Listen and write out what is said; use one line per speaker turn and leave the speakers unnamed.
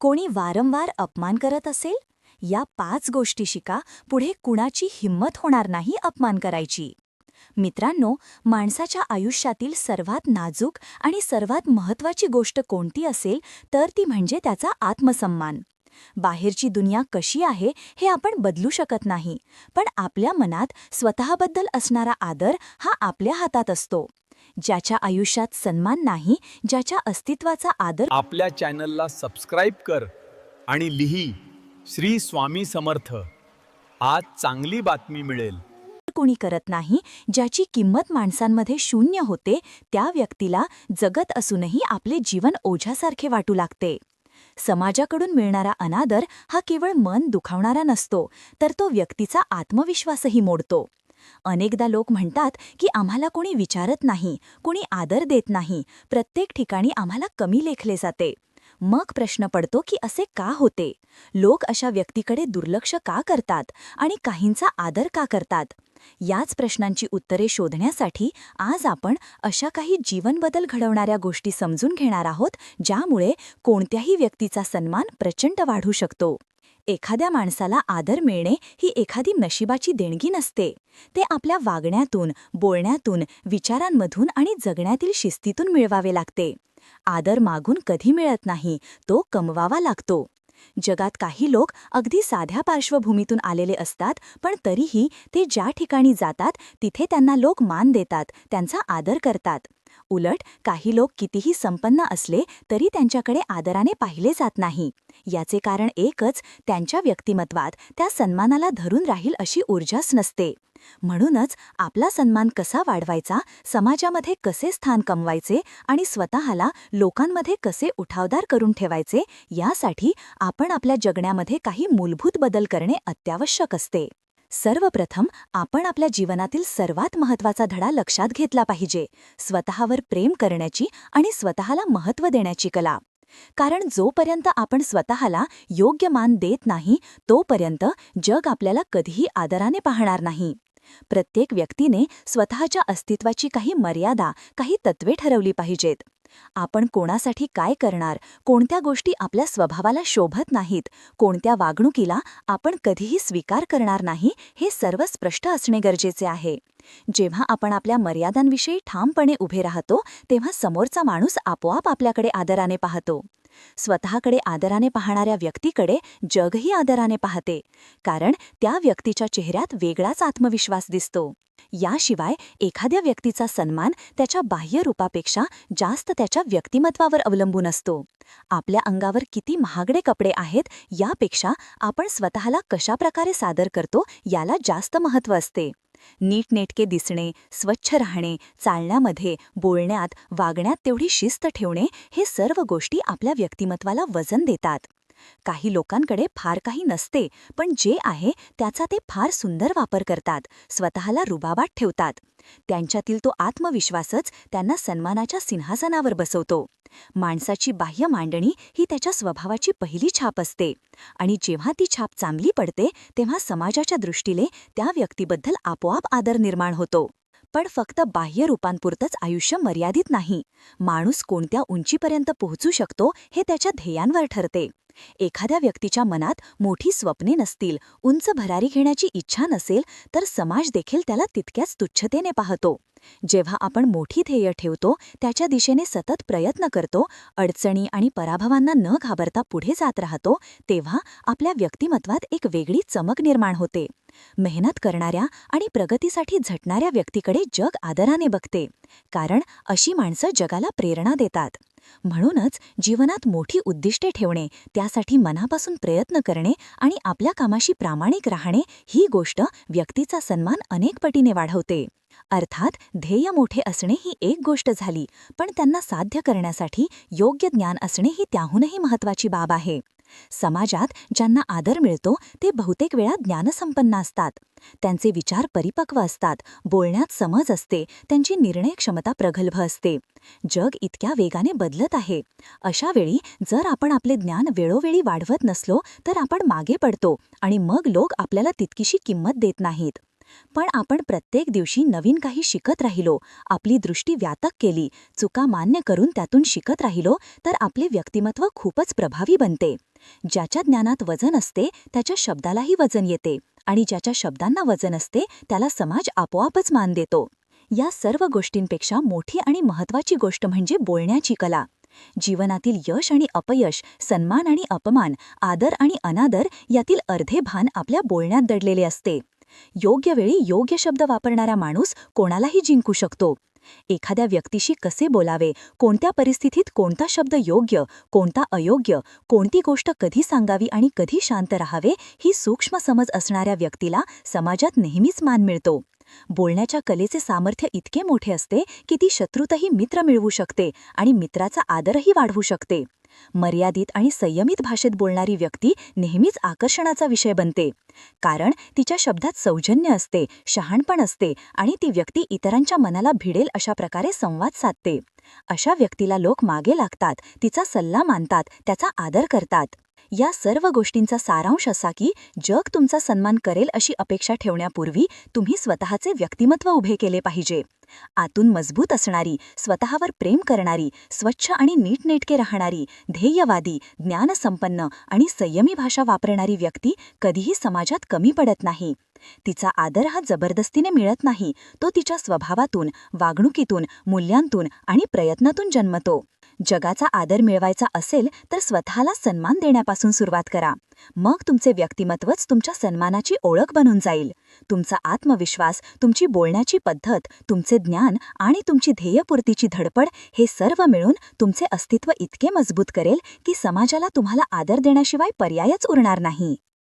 कोणी वारंवार अपमान करत असेल? या पाच गोष्टी शिका पुढे कुणाची हिंमत होणार नाही अपमान करायची. मित्रांनो माणसाच्या आयुष्यातील सर्वात नाजूक आणि सर्वात महत्त्वाची गोष्ट कोणती असेल तर ती म्हणजे त्याचा आत्मसन्मान. बाहेरची दुनिया कशी आहे हे आपण बदलू शकत नाही पण आपल्या मनात स्वतःबद्दल असणारा आदर हा आपल्या हातात असतो. ज्याच्या आयुष्यात सन्मान नाही ज्याच्या अस्तित्वाचा आदर
आपल्या चॅनलला सबस्क्राईब कर आणि लिही श्री स्वामी समर्थ. आज चांगली बातमी मिळेल.
कोणी करत नाही ज्याची किंमत माणसांमध्ये शून्य होते त्या व्यक्तीला जगत असूनही आपले जीवन ओझ्यासारखे वाटू लागते. समाजाकडून मिळणारा अनादर हा केवळ मन दुखावणारा नसतो तर तो व्यक्तीचा आत्मविश्वासही मोडतो. अनेकदा लोक म्हणतात की आम्हाला कोणी विचारत नाही कोणी आदर देत नाही. प्रत्येक ठिकाणी आम्हाला कमी लेखले जाते. मग प्रश्न पडतो की असे का होते? लोक अशा व्यक्तीकडे दुर्लक्ष का करतात आणि काहींचा आदर का करतात? याच प्रश्नांची उत्तरे शोधण्यासाठी आज आपण अशा काही जीवनबदल घडवणाऱ्या गोष्टी समजून घेणार आहोत ज्यामुळे कोणत्याही व्यक्तीचा सन्मान प्रचंड वाढू शकतो. एखाद्या माणसाला आदर मिळणे ही एखादी नशिबाची देणगी नसते. ते आपल्या वागण्यातून बोलण्यातून विचारांमधून आणि जगण्यातील शिस्तीतून मिळवावे लागते. आदर मागून कधी मिळत नाही तो कमवावा लागतो. जगात काही लोक अगदी साध्या पार्श्वभूमीतून आलेले असतात पण तरीही ते ज्या ठिकाणी जातात तिथे त्यांना लोक मान देतात त्यांचा आदर करतात. उलट काही लोक कितीही संपन्न असले तरी त्यांच्याकडे आदराने पाहिले जात नाही. याचे कारण एकच त्यांच्या व्यक्तिमत्वात त्या सन्मानाला धरून राहील अशी ऊर्जाच नसते. म्हणूनच आपला सन्मान कसा वाढवायचा समाजामध्ये कसे स्थान कमवायचे आणि स्वतःला लोकांमध्ये कसे उठावदार करून ठेवायचे यासाठी आपण आपल्या जगण्यामध्ये काही मूलभूत बदल करणे अत्यावश्यक असते. सर्वप्रथम आपण आपल्या जीवनातील सर्वात महत्त्वाचा धडा लक्षात घेतला पाहिजे. स्वतःवर प्रेम करण्याची आणि स्वतःला महत्त्व देण्याची कला. कारण जोपर्यंत आपण स्वतःला योग्य मान देत नाही तोपर्यंत जग आपल्याला कधीही आदराने पाहणार नाही. प्रत्येक व्यक्तीने स्वतःच्या अस्तित्वाची काही मर्यादा काही तत्वे ठरवली पाहिजेत. आपण कोणासाठी काय करणार? कोणत्या गोष्टी आपल्या स्वभावाला शोभत नाहीत? कोणत्या वागणुकीला आपण कधीही स्वीकार करणार नाही? हे सर्व स्पष्ट असणे गरजेचे आहे. जेव्हा आपण आपल्या मर्यादांविषयी ठामपणे उभे राहतो तेव्हा समोरचा माणूस आपोआप आपल्याकडे आदराने पाहतो. स्वतःकडे आदराने पाहणाऱ्या व्यक्तीकडे जगही आदराने पाहते कारण त्या व्यक्तीच्या चेहऱ्यात वेगळाच आत्मविश्वास दिसतो. याशिवाय एखाद्या व्यक्तीचा सन्मान त्याच्या बाह्य रूपापेक्षा जास्त त्याच्या व्यक्तिमत्वावर अवलंबून असतो. आपल्या अंगावर किती महागडे कपडे आहेत यापेक्षा आपण स्वतःला कशाप्रकारे सादर करतो याला जास्त महत्त्व असते. नीटनेटके दिसणे स्वच्छ राहणे चालण्यामध्ये बोलण्यात वागण्यात तेवढी शिस्त ठेवणे हे सर्व गोष्टी आपल्या व्यक्तिमत्वाला वजन देतात. काही लोकांकडे फार काही नसते पण जे आहे त्याचा ते फार सुंदर वापर करतात स्वतःला रुबाबात ठेवतात. त्यांच्यातील तो आत्मविश्वासच त्यांना सन्मानाच्या सिंहासनावर बसवतो. माणसाची बाह्य मांडणी ही त्याच्या स्वभावाची पहिली छाप असते आणि जेव्हा ती छाप चांगली पडते तेव्हा समाजाच्या दृष्टीने त्या व्यक्तीबद्दल आपोआप आदर निर्माण होतो. पण फक्त बाह्य रूपांपुरतंच आयुष्य मर्यादित नाही. माणूस कोणत्या उंचीपर्यंत पोहोचू शकतो हे त्याच्या ध्येयांवर ठरते. एखाद्या व्यक्तीच्या मनात मोठी स्वप्ने नसतील उंच भरारी घेण्याची इच्छा नसेल तर समाज देखील त्याला तितक्याच तुच्छतेने पाहतो. जेव्हा आपण मोठी ध्येय ठेवतो त्याच्या दिशेने सतत प्रयत्न करतो अडचणी आणि पराभवांना न घाबरता पुढे जात राहतो तेव्हा आपल्या व्यक्तिमत्वात एक वेगळी चमक निर्माण होते. मेहनत करणाऱ्या आणि प्रगतीसाठी झटणाऱ्या व्यक्तीकडे जग आदराने बघते. कारण अशी माणसं जगाला प्रेरणा देतात. म्हणूनच जीवनात मोठी उद्दिष्टे ठेवणे त्यासाठी मनापासून प्रयत्न करणे आणि आपल्या कामाशी प्रामाणिक राहणे ही गोष्ट व्यक्तीचा सन्मान अनेक पटीने वाढवते. अर्थात ध्येय मोठे असणे ही एक गोष्ट झाली पण त्यांना साध्य करण्यासाठी योग्य ज्ञान असणे ही त्याहूनही महत्वाची बाब आहे. समाजात ज्यांना आदर मिळतो ते बहुतेक वेळा ज्ञानसंपन्न असतात. त्यांचे विचार परिपक्व असतात बोलण्यात समज असते त्यांची निर्णय क्षमता प्रगल्भ असते. जग इतक्या वेगाने बदलत आहे. अशा वेळी जर आपण आपले ज्ञान वेळोवेळी वाढवत नसलो तर आपण मागे पडतो आणि मग लोक आपल्याला तितकीशी किंमत देत नाहीत. पण आपण प्रत्येक दिवशी नवीन काही शिकत राहिलो आपली दृष्टी व्यातक केली चुका मान्य करून त्यातून शिकत राहिलो तर आपले व्यक्तिमत्व खूपच प्रभावी बनते. ज्याच्या ज्ञानात वजन असते त्याच्या शब्दालाही वजन येते आणि ज्याच्या शब्दांना वजन असते त्याला समाज आपोआपच मान देतो. या सर्व गोष्टींपेक्षा मोठी आणि महत्वाची गोष्ट म्हणजे बोलण्याची कला. जीवनातील यश आणि अपयश सन्मान आणि अपमान आदर आणि अनादर यातील अर्धे भान आपल्या बोलण्यात दडलेले असते. योग्य वेळी योग्य शब्द वापरणारा माणूस कोणालाही जिंकू शकतो. एखाद्या व्यक्तीशी कसे बोलावे कोणत्या परिस्थितीत कोणता शब्द योग्य कोणता अयोग्य कोणती गोष्ट कधी सांगावी आणि कधी शांत राहावे ही सूक्ष्म समज असणाऱ्या व्यक्तीला समाजात नेहमीच मान मिळतो. बोलण्याच्या कलेचे सामर्थ्य इतके मोठे असते की ती शत्रूतही मित्र मिळवू शकते आणि मित्राचा आदरही वाढवू शकते. मर्यादित आणि संयमित भाषेत बोलणारी व्यक्ती नेहमीच आकर्षणाचा विषय बनते. कारण तिच्या शब्दात सौजन्य असते शहाणपण असते आणि ती व्यक्ती इतरांच्या मनाला भिडेल अशा प्रकारे संवाद साधते. अशा व्यक्तीला लोक मागे लागतात तिचा सल्ला मानतात त्याचा आदर करतात. या सर्व गोष्टींचा सारांश असा की जग तुमचा सन्मान करेल अशी अपेक्षा ठेवण्यापूर्वी तुम्ही स्वतःचे व्यक्तिमत्व उभे केले पाहिजे. आतून मजबूत असणारी स्वतःवर प्रेम करणारी स्वच्छ आणि नीटनेटके राहणारी ध्येयवादी ज्ञानसंपन्न आणि संयमी भाषा वापरणारी व्यक्ती कधीही समाजात कमी पडत नाही. तिचा आदर हा जबरदस्तीने मिळत नाही तो तिच्या स्वभावातून वागणुकीतून मूल्यांतून आणि प्रयत्नातून जन्मतो. जगाचा आदर मिळवायचा असेल तर स्वतःला सन्मान देण्यापासून सुरुवात करा. मग तुमचे व्यक्तिमत्वच तुमच्या सन्मानाची ओळख बनून जाईल. तुमचा आत्मविश्वास तुमची बोलण्याची पद्धत तुमचे ज्ञान आणि तुमची ध्येयपूर्तीची धडपड हे सर्व मिळून तुमचे अस्तित्व इतके मजबूत करेल की समाजाला तुम्हाला आदर देण्याशिवाय पर्यायच उरणार नाही.